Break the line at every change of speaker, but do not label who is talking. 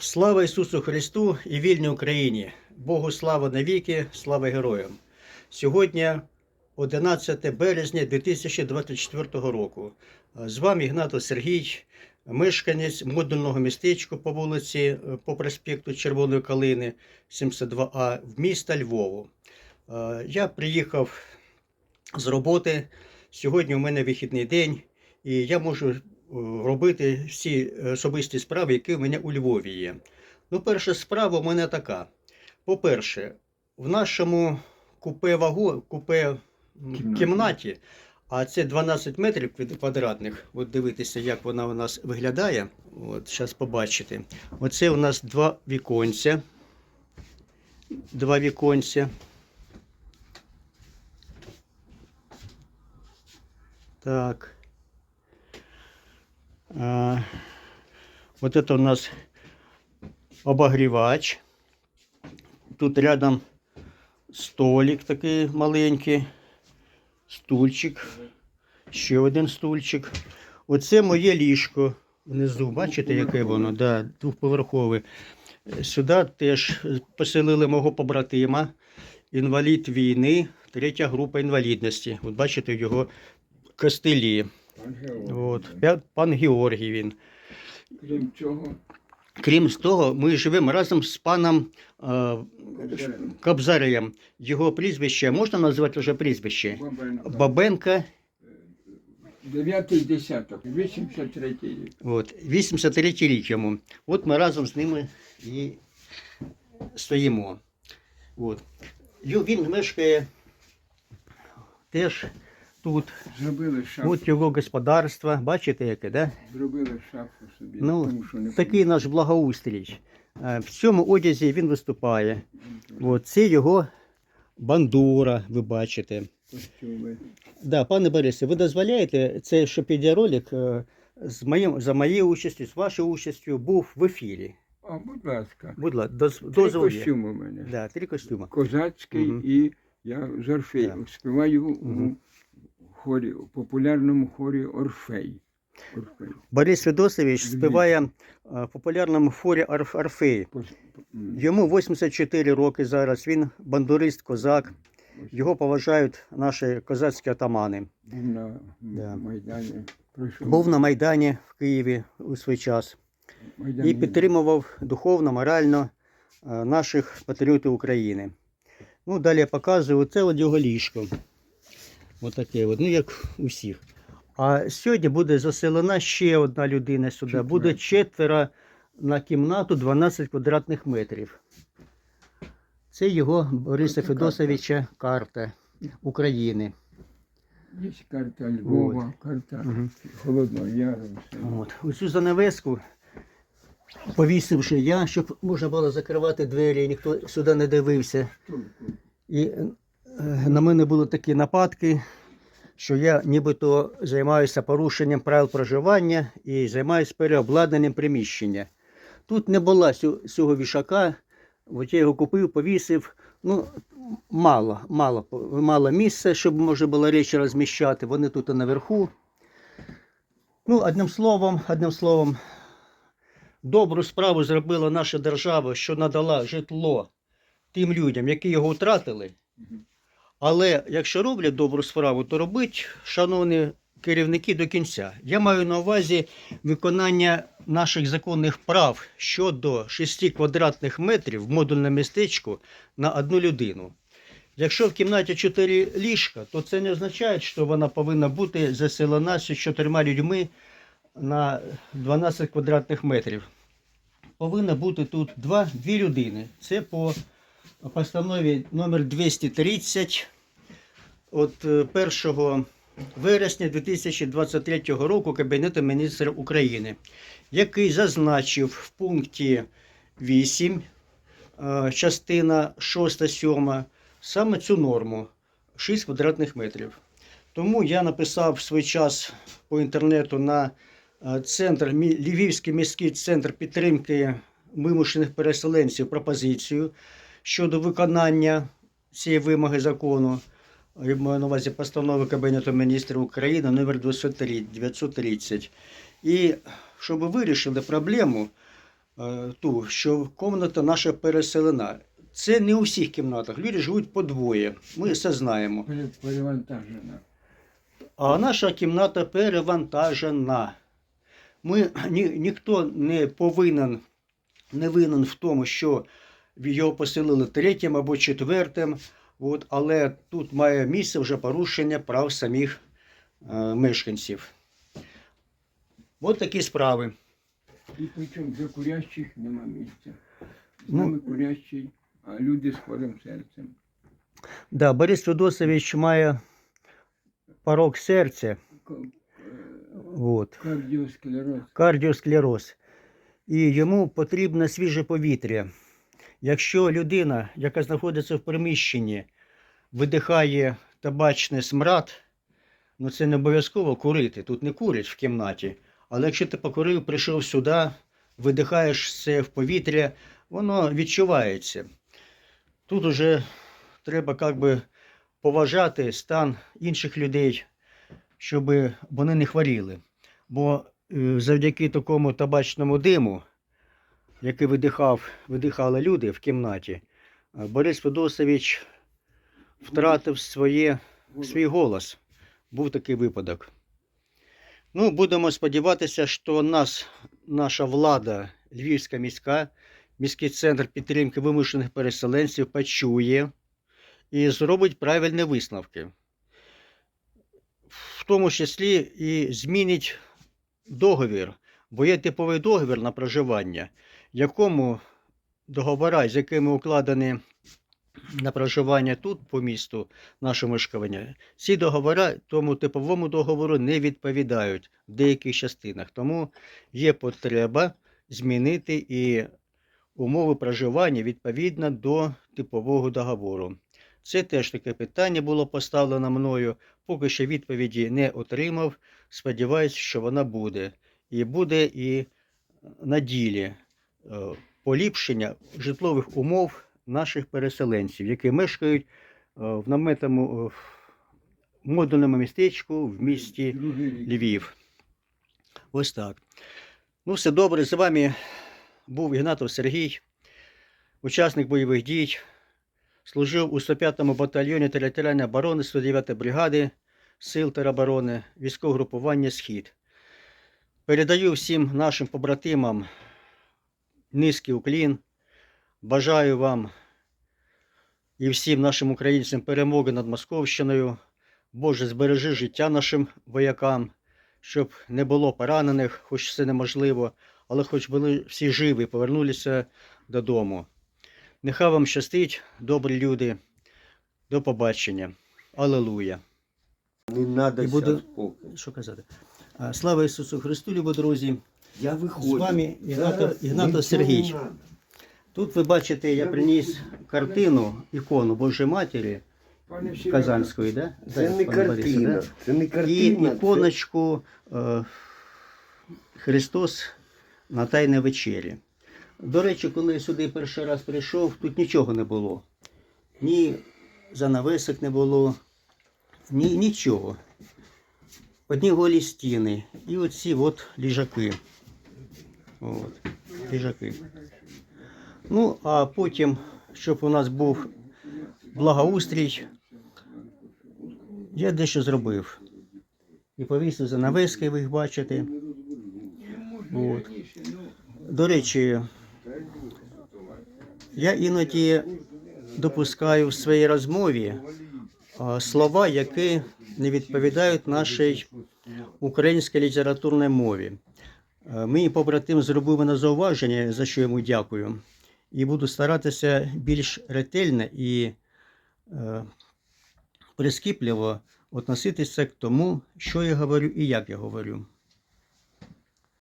Слава Ісусу Христу і вільній Україні! Богу слава навіки, слава героям! Сьогодні 11 березня 2024 року. З вами Ігнатов Сергій, мешканець модульного містечка по вулиці е, по проспекту Червоної Калини 72А в міста Львову. Е, Я приїхав з роботи. Сьогодні у мене вихідний день, і я можу робити всі особисті справи, які у мене у Львові є. Ну, перша справа у мене така. По-перше, в нашому купе вагу, купе
кімнаті,
а це 12 метрів квадратних. От дивитися, як вона у нас виглядає. От, зараз побачите. Оце у нас два віконця. Два віконця. Так. А, вот это у нас обогрівач. Тут рядом столик такий маленький, стульчик, ще один стульчик. Оце моє ліжко внизу. Бачите, яке воно? Да, двохповерхове. Е, Сюди теж поселили мого побратима, інвалід війни, третя група інвалідності. От бачите його костелі. От, пан Георгій він.
Крім цього,
Крім того, ми живемо разом з паном е, Кобзарем. Його прізвище можна назвати вже прізвище?
Бабенко,
Бабенка,
дев'ятий десяток, 83 рік.
от, 83 рік йому. От ми разом з ними і стоїмо. От. Він мешкає теж тут.
Зробили шафу,
От його господарство. Бачите, яке, да?
зробили шафу собі,
Ну,
тому що не
Такий наш благоустрій. Е, В цьому одязі він виступає. От, це його бандура, ви бачите.
костюми.
Да, пане Борисе, ви дозволяєте, це що підіаролик е, з моїм, за моєю участю, з вашою участю був в ефірі.
А, будь ласка.
Будь ласка, доз,
Три костюми у мене.
Да, три костюми.
Козацький
Мгм.
і я з Орфей.
Да.
Співаю
Мгм.
Хорі, популярному хорі Орфей. Орфей.
Борис Федосович співає е, в популярному Орф, Орфей. Йому 84 роки зараз, він бандурист, козак. Його поважають наші козацькі атамани.
Був на
Да.
Майдані. Пройшов
Був на Майдані в Києві у свій час.
Майдані.
і підтримував духовно, морально е, наших патріотів України. Ну, далі я показую, це от його ліжко. Отаке, от, ну як у всіх. А сьогодні буде заселена ще одна людина сюди.
Четверо.
Буде четверо на кімнату 12 квадратних метрів. Це його Бориса. Федосовича карта України.
Є карта Львова, карта
Мгм.
Холодного Яру.
От. Оцю занавеску, повісивши я, щоб можна було закривати двері, і ніхто сюди не дивився. І на мене були такі нападки, що я нібито займаюся порушенням правил проживання і займаюся переобладнанням приміщення. Тут не було цього вішака, от я його купив, повісив. Ну, мало, мало, мало місця, щоб можна було речі розміщати. Вони тут наверху. Ну, одним словом, одним словом, добру справу зробила наша держава, що надала житло тим людям, які його втратили. Але якщо роблять добру справу, то робить, шановні керівники, до кінця. Я маю на увазі виконання наших законних прав щодо 6 квадратних метрів в модульному містечку на одну людину. Якщо в кімнаті 4 ліжка, то це не означає, що вона повинна бути заселена з чотирма людьми на 12 квадратних метрів. Повинно бути тут два, дві людини. Це по постанові номер 230 от е, 1 вересня 2023 року Кабінету міністрів України, який зазначив в пункті 8, е, частина 6-7, саме цю норму 6 квадратних метрів. Тому я написав в свій час по інтернету на е, центр, Львівський міський центр підтримки вимушених переселенців пропозицію щодо виконання цієї вимоги закону. Я маю на увазі постанови Кабінету міністрів України номер 930. І щоб вирішили проблему, е, ту, що кімната наша переселена. Це не у всіх кімнатах. Люди живуть по двоє. Ми це знаємо.
Перевантажена.
А наша кімната перевантажена. Ми, ні, ніхто не повинен, не винен в тому, що його поселили третім або четвертим. От, але тут має місце вже порушення прав самих е, мешканців. От такі справи.
І причому для курящих нема місця. З
Ну-
курящий, а люди з хворим серцем.
Да, Борис Федосович має порок серця,
К- е,
от,
Кардіосклероз.
кардіосклероз. І йому потрібне свіже повітря. Якщо людина, яка знаходиться в приміщенні, видихає табачний смрад, ну це не обов'язково курити. Тут не курять в кімнаті. Але якщо ти покурив, прийшов сюди, видихаєш це в повітря, воно відчувається. Тут уже треба як би, поважати стан інших людей, щоб вони не хворіли. Бо е, завдяки такому табачному диму, який видихав, видихали люди в кімнаті, е, Борис Федосович втратив своє, свій голос. Був такий випадок. Ну, будемо сподіватися, що нас, наша влада, Львівська міська, міський центр підтримки вимушених переселенців почує і зробить правильні висновки. В тому числі і змінить договір, бо є типовий договір на проживання, якому договори, з якими укладені на проживання тут по місту, наше мешкання, ці договори тому типовому договору не відповідають в деяких частинах. Тому є потреба змінити і умови проживання відповідно до типового договору. Це теж таке питання було поставлено мною. Поки що відповіді не отримав. Сподіваюся, що вона буде. І буде і на ділі поліпшення житлових умов наших переселенців, які мешкають е, в наметому е, модульному містечку в місті Львів. Ось так. Ну, все добре. З вами був Ігнатов Сергій, учасник бойових дій. Служив у 105-му батальйоні територіальної оборони 109-ї бригади Сил тероборони, військового групування Схід. Передаю всім нашим побратимам низький уклін. Бажаю вам і всім нашим українцям перемоги над Московщиною. Боже, збережи життя нашим воякам, щоб не було поранених, хоч це неможливо, але хоч були всі живі, повернулися додому. Нехай вам щастить, добрі люди. До побачення. Алелуя.
Не надо
І буде- Що казати? Слава Ісусу Христу, любі друзі!
Я виходжу.
З вами Ігнатов, Ігнатов
нічого
Сергій. Тут ви бачите, я приніс картину, ікону Божої Матері Казанської, да?
Це не картина. Це не
І іконочку е, Христос на Тайній вечері. До речі, коли я сюди перший раз прийшов, тут нічого не було. Ні занавесок не було, ні, нічого. Одні голі стіни і оці от ліжаки. От, ліжаки. Ну, а потім, щоб у нас був благоустрій, я дещо зробив. І повісив занавески, ви їх бачите. От. До речі, я іноді допускаю в своїй розмові слова, які не відповідають нашій українській літературній мові. Е, Мій побратим зробив мене зауваження, за що йому дякую. І буду старатися більш ретельно і е, прискіпливо относитися к тому, що я говорю і як я говорю.